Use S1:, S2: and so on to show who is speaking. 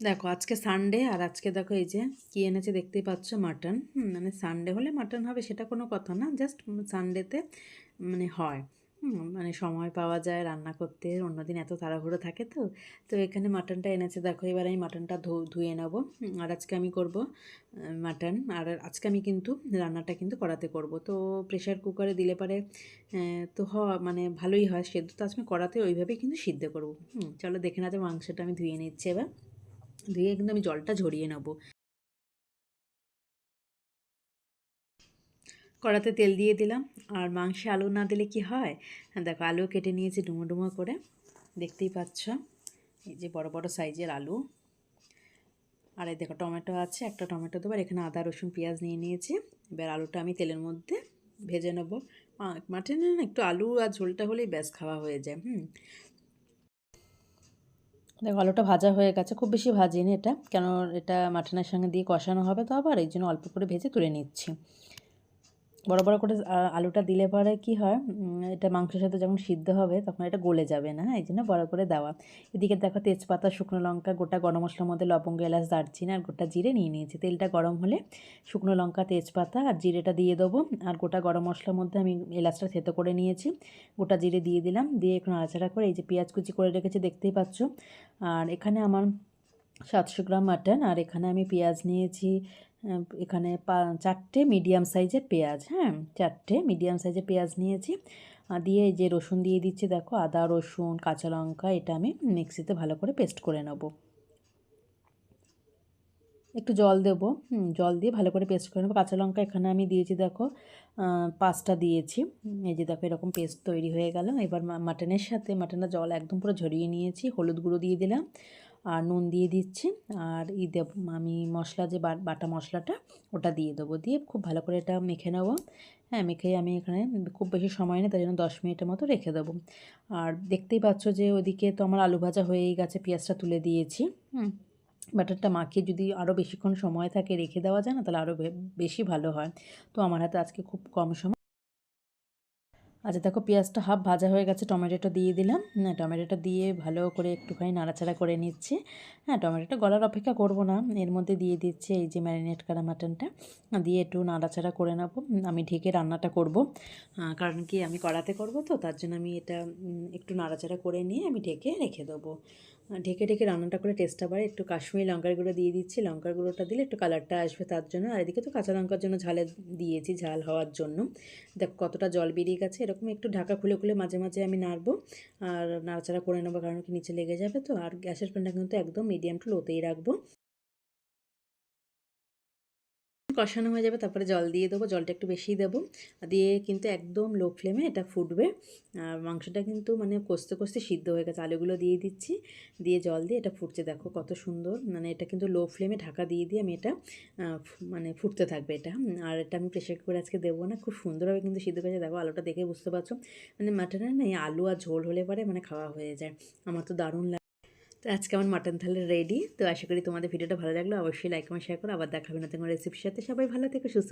S1: দেখো আজকে সানডে আর আজকে দেখো এই যে কী এনেছে দেখতেই পাচ্ছ মাটন মানে সানডে হলে মাটন হবে সেটা কোনো কথা না জাস্ট সানডেতে মানে হয়। মানে সময় পাওয়া যায় রান্না করতে অন্যদিন এত তাড়াহুড়ো থাকে তো তো এখানে মাটনটা এনেছে। দেখো এবার আমি মাটনটা ধুয়ে নেব। আর আজকে আমি করব মাটন আর আজকে আমি কিন্তু রান্নাটা কিন্তু কড়াতে করব। তো প্রেশার কুকারে দিলে পারে তো হ মানে ভালোই হয় সেদ্ধ তো আজকে কড়াতে ওইভাবেই কিন্তু সিদ্ধ করব। হুম, চলো দেখে না যে মাংসটা আমি ধুয়ে নিচ্ছি এবার। ধুয়ে কিন্তু আমি জলটা ঝরিয়ে নেব। কড়াতে তেল দিয়ে দিলাম। আর মাংসে আলু না দিলে কি হয়? দেখো আলু কেটে নিয়েছি ডুমো ডুমো করে। দেখতেই পাচ্ছ? এই যে বড় বড় সাইজের আলু। আর এই দেখো টমেটো আছে, একটা টমেটো দেবো। আর এখানে আদা, রসুন, পেঁয়াজ নিয়ে নিয়েছি। এবার আলুটা আমি তেলের মধ্যে ভেজে নেব। মাটনে না, একটু আলু আর ঝোলটা হলেই ব্যাস খাওয়া হয়ে যায়, হুম। দেখো আলুটা ভাজা হয়ে গেছে। খুব বেশি ভাজিনি এটা। কেন এটা মাটনের সঙ্গে দিয়ে কষানো হবে তো আবার, এই জন্য অল্প করে ভেজে তুলে নিচ্ছি। বড় বড় করে আলুটা দিলে পরে কি হয় এটা মাংসের সাথে যখন সিদ্ধ হবে তখন এটা গলে যাবে না এই জন্য বড় করে দেওয়া। এদিকে দেখো তেজপাতা, শুকনো লঙ্কা, গোটা গরম মশলার মধ্যে লবঙ্গ, এলাচ, দারচিনি আর গোটা জিরে নিয়ে নিয়েছি। তেলটা গরম হলে শুকনো লঙ্কা, তেজপাতা আর জিরেটা দিয়ে দেবো। আর গোটা গরম মশলার মধ্যে আমি এলাচটা থেতো করে নিয়েছি। গোটা জিরে দিয়ে দিলাম। দিয়ে একটু নাড়াচাড়া করে এই যে পেঁয়াজ কুচি করে রেখেছি, দেখতেই পাচ্ছ। আর এখানে আমার সাতশো গ্রাম মাটন, আর এখানে আমি পেঁয়াজ নিয়েছি এখানে চারটে মিডিয়াম সাইজের পেঁয়াজ হ্যাঁ চারটে মিডিয়াম সাইজের পেঁয়াজ নিয়েছি। দিয়ে যে রসুন দিয়ে দিচ্ছি, দেখো, আদা, রসুন, কাঁচা লঙ্কা, এটা আমি মিক্সিতে ভালো করে পেস্ট করে নেব। একটু জল দেবো জল দিয়ে ভালো করে পেস্ট করে নেব। কাঁচা লঙ্কা এখানে আমি দিয়েছি, দেখো পাঁচটা দিয়েছি। এই যে দেখো, এরকম পেস্ট তৈরি হয়ে গেল। এবার মাটনের সাথে মাটনের জল একদম পুরো ঝরিয়ে নিয়েছি, হলুদ গুঁড়ো দিয়ে দিলাম। আর নুন দিয়ে দিচ্ছি। আর ই দেব, আমি মশলা যে বাটা মশলাটা, ওটা দিয়ে দেবো। দিয়ে খুব ভালো করে এটা মেখে নেব। হ্যাঁ মেখে আমি এখানে খুব বেশি সময় নেই তাই জন্য দশ মিনিটের মতো রেখে দেবো। আর দেখতেই পাচ্ছ যে ওদিকে তো আমার আলু ভাজা হয়েই গেছে, পেঁয়াজটা তুলে দিয়েছি। হুম ব্যাটারটা মাখিয়ে যদি আরও বেশিক্ষণ সময় থাকে রেখে দেওয়া যায় না, তাহলে আরও বেশি ভালো হয়। তো আমার হাতে আজকে খুব কম সময় আচ্ছা দেখো পেঁয়াজটা হাফ ভাজা হয়ে গেছে, টমেটোটা দিয়ে দিলাম। হ্যাঁ টমেটোটা দিয়ে ভালো করে একটুখানি নাড়াচাড়া করে নিচ্ছি। হ্যাঁ টমেটোটা গলার অপেক্ষা করব না, এর মধ্যে দিয়ে দিচ্ছি এই যে ম্যারিনেট করা মাটনটা দিয়ে একটু নাড়াচাড়া করে নেব। আমি ঢেকে রান্নাটা করব। কারণ কি আমি কড়াতে করব তো, তার জন্য আমি এটা একটু নাড়াচাড়া করে নিয়ে আমি ঢেকে রেখে দেবো। ঢেকে ঢেকে রান্নাটা করে টেস্টটা বাড়ে। একটু কাশ্মীরি লঙ্কার গুঁড়ো দিয়ে দিচ্ছি। লঙ্কার গুঁড়োটা দিলে একটু কালারটা আসবে তার জন্য। আর এদিকে তো কাঁচা লঙ্কার জন্য ঝালে দিয়েছি, ঝাল হওয়ার জন্য। দেখ, কতটা জল বেরিয়ে গেছে। এরকম একটু ঢাকা খুলে খুলে মাঝে মাঝে আমি নাড়বো। আর নাড়াচাড়া করে নেব, কারণ কি নিচে লেগে যাবে তো। আর গ্যাসের ফ্লেমটা কিন্তু একদম মিডিয়াম টু লোতেই রাখব। কষানো হয়ে যাবে, তারপরে জল দিয়ে দেবো, জলটা একটু বেশি দেবো। দিয়ে কিন্তু একদম লো ফ্লেমে এটা ফুটবে। আর মাংসটা কিন্তু মানে কষতে কষতে সিদ্ধ হয়ে গেছে। আলুগুলো দিয়ে দিচ্ছি, দিয়ে জল দিয়ে এটা ফুটছে। দেখো কত সুন্দর মানে এটা কিন্তু লো ফ্লেমে ঢাকা দিয়ে দিয়ে আমি এটা মানে ফুটতে থাকবে এটা। আর এটা আমি প্রেশার কুকারে আজকে দেবো না, খুব সুন্দরভাবে কিন্তু সিদ্ধ হয়েছে। দেখো আলুটা দেখে বুঝতে পারছ মানে মাটনের না আলু আর ঝোল হলে পরে মানে খাওয়া হয়ে যায়। আমার তো দারুণ লাগে তো আজকে আমার মাটন থালি রেডি তো আশা করি তোমাদের ভিডিওটা ভালো লাগল। অবশ্যই লাইক কমেন্ট শেয়ার করো। আবার দেখাবে নতুন রেসিপির সাথে। সবাই ভালো থেকো, সুস্থ